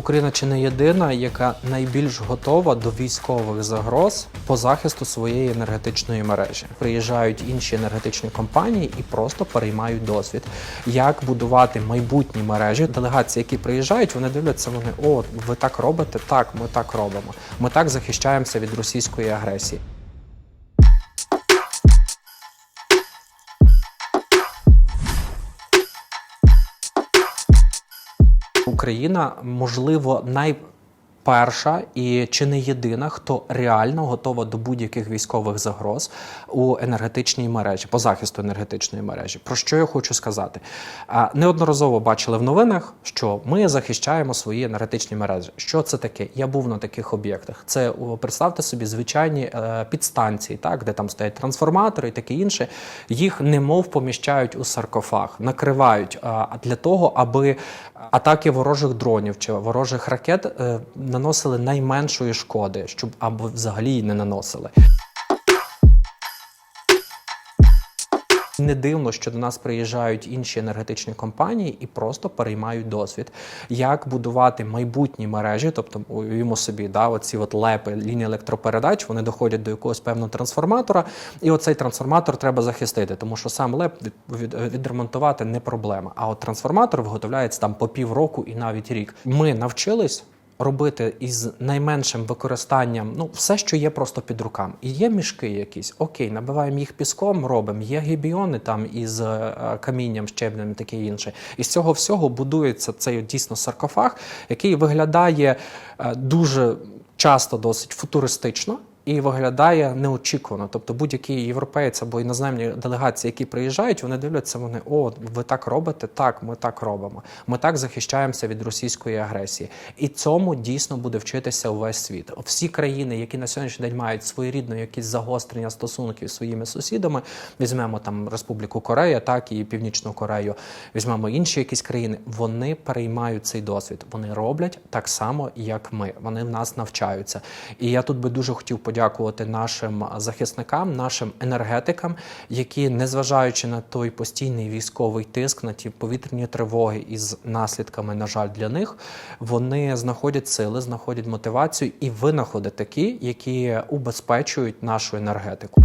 Україна чи не єдина, яка найбільш готова до військових загроз по захисту своєї енергетичної мережі. Приїжджають інші енергетичні компанії і просто переймають досвід, як будувати майбутні мережі. Делегації, які приїжджають, вони дивляться. Вони о, ви так робите? Так, ми так робимо. Ми так захищаємося від російської агресії. Україна, можливо, найперша і чи не єдина, хто реально готова до будь-яких військових загроз у енергетичній мережі, по захисту енергетичної мережі. Про що я хочу сказати? Неодноразово бачили в новинах, що ми захищаємо свої енергетичні мережі. Що це таке? Я був на таких об'єктах. Це представте собі звичайні е, підстанції, так де там стоять трансформатори і таке інше. Їх немов поміщають у саркофаг, накривають для того, аби атаки ворожих дронів чи ворожих ракет е, наносили найменшої шкоди, щоб або взагалі її не наносили. Не дивно, що до нас приїжджають інші енергетичні компанії і просто переймають досвід, як будувати майбутні мережі, тобто уявімо собі, да, оці от лепи лінії електропередач, вони доходять до якогось певного трансформатора, і оцей трансформатор треба захистити, тому що сам леп від, від, відремонтувати не проблема. А от трансформатор виготовляється там по півроку і навіть рік. Ми навчились робити із найменшим використанням ну все, що є просто під руками. І є мішки якісь, окей, набиваємо їх піском, робимо. Є гібіони там із е, камінням, щебнем, таке інше. І з цього всього будується цей дійсно саркофаг, який виглядає е, дуже часто досить футуристично. І виглядає неочікувано. Тобто будь-який європейець або іноземні делегації, які приїжджають, вони дивляться, вони о, ви так робите? Так, ми так робимо. Ми так захищаємося від російської агресії. І цьому дійсно буде вчитися увесь світ. Всі країни, які на сьогоднішній день мають своєрідну якісь загострення стосунків зі своїми сусідами, візьмемо там Республіку Корея, так і Північну Корею, візьмемо інші якісь країни. Вони переймають цей досвід. Вони роблять так само, як ми. Вони в нас навчаються. І я тут би дуже хотів подякувати нашим захисникам, нашим енергетикам, які, незважаючи на той постійний військовий тиск, на ті повітряні тривоги із наслідками, на жаль, для них, вони знаходять сили, знаходять мотивацію і винаходи такі, які убезпечують нашу енергетику.